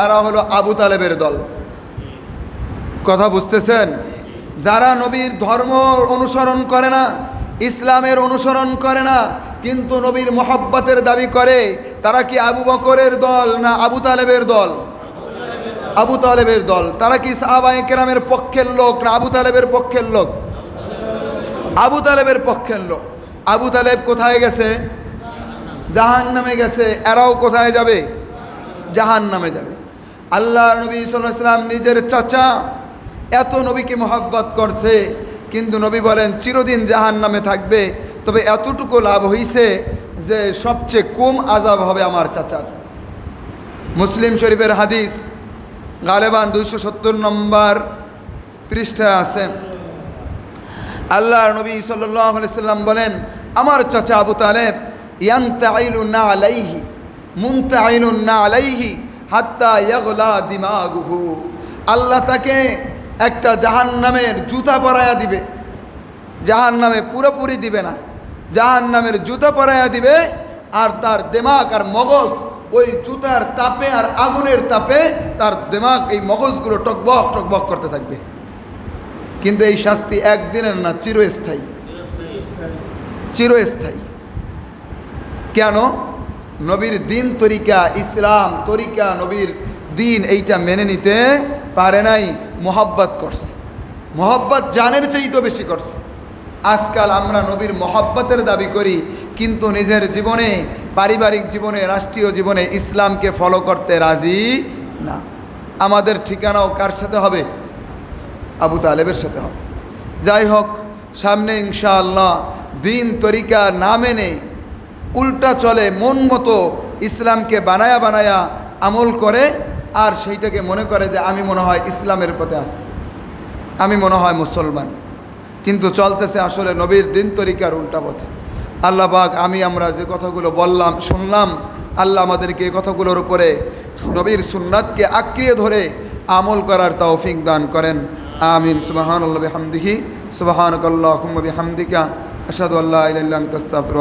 তারা হলো আবু তালেবের দল। কথা বুঝতেছেন? যারা নবীর ধর্ম অনুসরণ করে না, ইসলামের অনুসরণ করে না, কিন্তু নবীর মোহাব্বতের দাবি করে, তারা কি আবু বকরের দল না আবু তালেবের দল? আবু তালেবের দল। তারা কি সাহাবাই কেরামের পক্ষের লোক না আবু তালেবের পক্ষের লোক? আবু তালেবের পক্ষের লোক। আবু তালেব কোথায় গেছে? জাহান নামে গেছে। এরাও কোথায় যাবে? জাহান নামে যাবে। আল্লাহ নবী সাল্লাম নিজের চাচা এত নবীকে মোহাব্বত করছে, কিন্তু নবী বলেন, চিরদিন জাহান নামে থাকবে। তবে এতটুকু লাভ হইছে যে সবচেয়ে কম আজাব হবে আমার চাচার। মুসলিম শরীফের হাদিস গালেবান দুইশো সত্তর নম্বর পৃষ্ঠায় আছে। আল্লাহর নবী সাল্লাম বলেন, আমার চাচা আবু তালেব ইয়ান্তা আইলুন না আলাইহি মুনতা আইলুন না আলাইহি। হাত্তা ইয়াগলা দিমাগুহু। আল্লাহ তাকে একটা জাহান নামের জুতা পরায়া দিবে। জাহান নামে পুরোপুরি দিবে না। জাহান নামের জুতা পরায়া দিবে আর তার দেমাক আর মগজ ওই জুতার তাপে আর আগুনের তাপে তার দেমাক এই মগজগুলো টকবক টকবক করতে থাকবে। কিন্তু এই শাস্তি একদিনের না চিরস্থায়ী। চিরস্থায়ী। কেন? নবীর দিন তরিকা, ইসলাম তরিকা, নবীর দিন এইটা মেনে নিতে পারে নাই, মোহাব্বত করছে। মোহাব্বত জানের চাইতে বেশি করছে। আজকাল আমরা নবীর মোহাব্বতের দাবি করি, কিন্তু নিজের জীবনে, পারিবারিক জীবনে, রাষ্ট্রীয় জীবনে ইসলামকে ফলো করতে রাজি না। আমাদের ঠিকানাও কার সাথে হবে? আবু তালেবের সাথে হবে। যাই হোক, সামনে ইনশাআল্লাহ দিন তরিকা না মেনে উল্টা চলে, মন মতো ইসলামকে বানায়া বানায়া আমল করে, আর সেইটাকে মনে করে যে আমি মনে হয় ইসলামের পথে আছি। আমি মনে হয় মুসলমান। কিন্তু চলতেছে আসলে নবীর দিন তরিকার উল্টা পথে। আল্লাহ পাক, আমি আমরা যে কথাগুলো বললাম, শুনলাম, আল্লাহ আমাদেরকে কথাগুলোর উপরে নবীর সুন্নাতকে আঁকড়িয়ে ধরে আমল করার তৌফিক দান করেন। আমিন। সুবাহান আল্লাহ হামদিহি সুবাহানকাল্লাহ হামদিকা আসাদু আল্লাহ ইল্লাহ তাস্তাফির